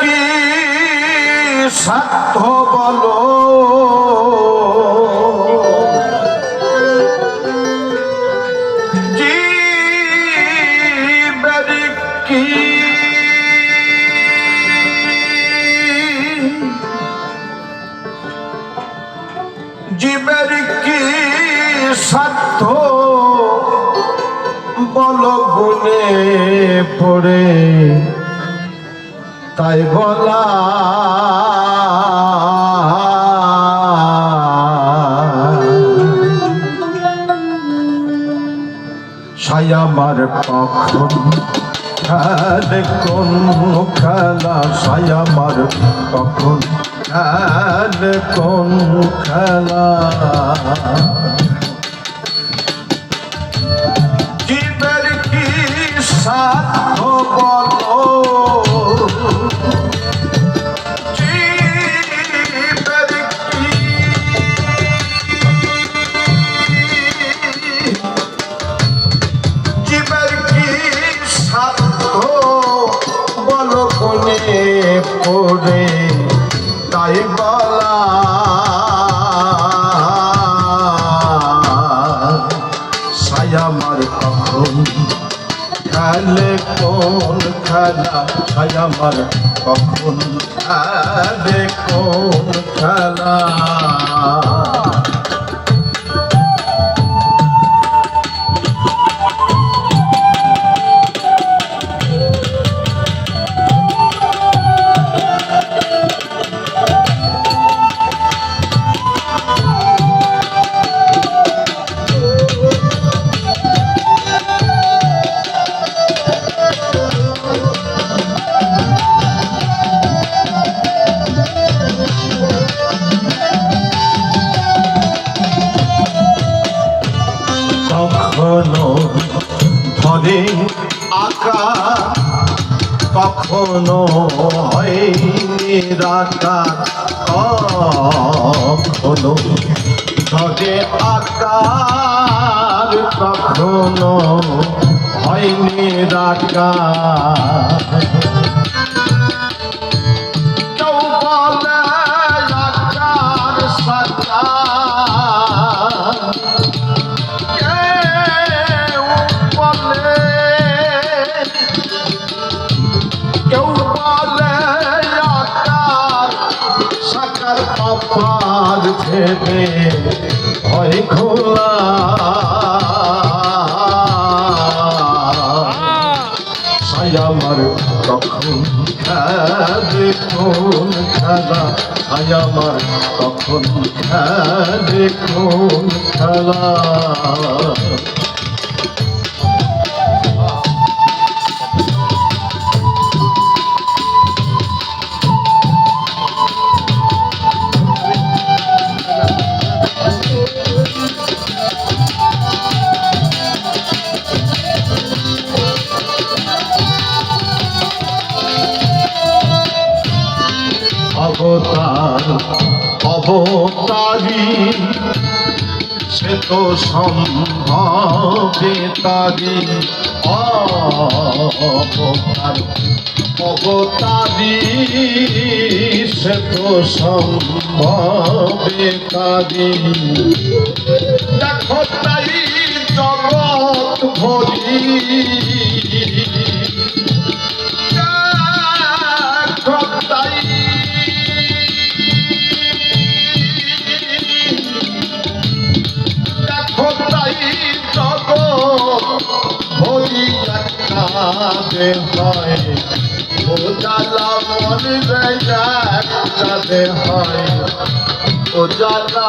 কি সাধ্য বলো? জীবের কি সাধ্য বল? গুনে পড়ে তাই বলা সায়ামার কখন খেলে কোন খেলা? সায়ামার কখন খেলে কোন খেলা? পড়ে তাই বলা। সায়ামার কখন খেলে কোন খেলা? সায়ামার কখন খেলে কোন খেলা? কখনো হয়নি রাখা কখনো। ধরে আকার কখনো হয়নি রাখা। ভেবে হয় খোলা। সায়ামার কখন খেলে কোন খেলা? সায়ামার কখন খেলে কোন খেলা? অবতারী সে তো সম্ভবে তারি অবতার অবতারী সে তো সম্ভবে দেখো তাই জগৎ ভরি। কাঁদে হয়। ও জ্বালা মন রে হয়। ও জ্বালা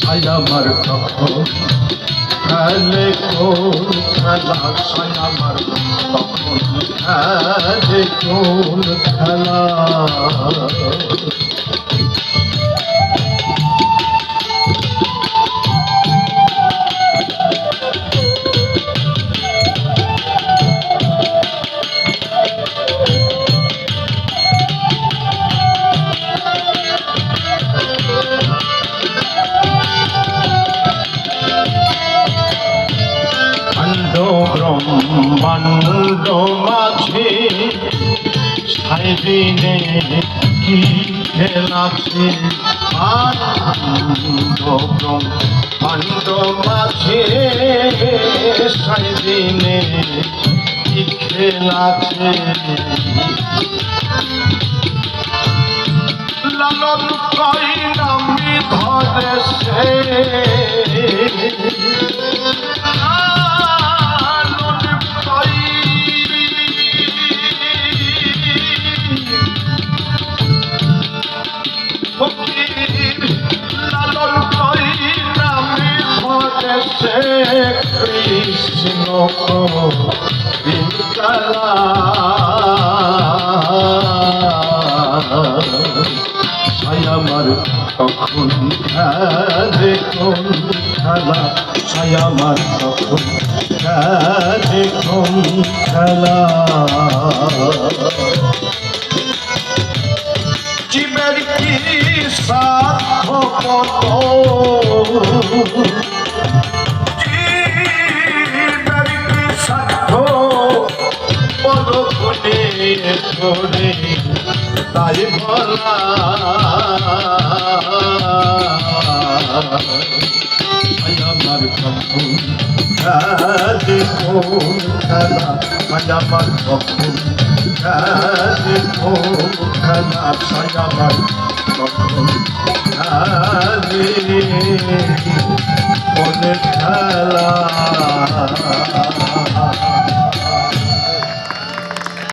সায়ামার কখন খেলে কোন খেলা? সায়ামার কখন খেলে খেলা? সাইদিনে কি খেলাছে পাণ্ড মাঝে সাইদিনে কি খেলাছে লালন কই নামি ধরে কৃষ্ণ সায়ামার তখন দেখুন খেলা সায়ামার তখন দেখুন খেলা জীবের কি সাধ্য কত করে তাই বলা আমার কখন দেখুন খেলা? আমার কখন দেখুন খেলা? খেলা?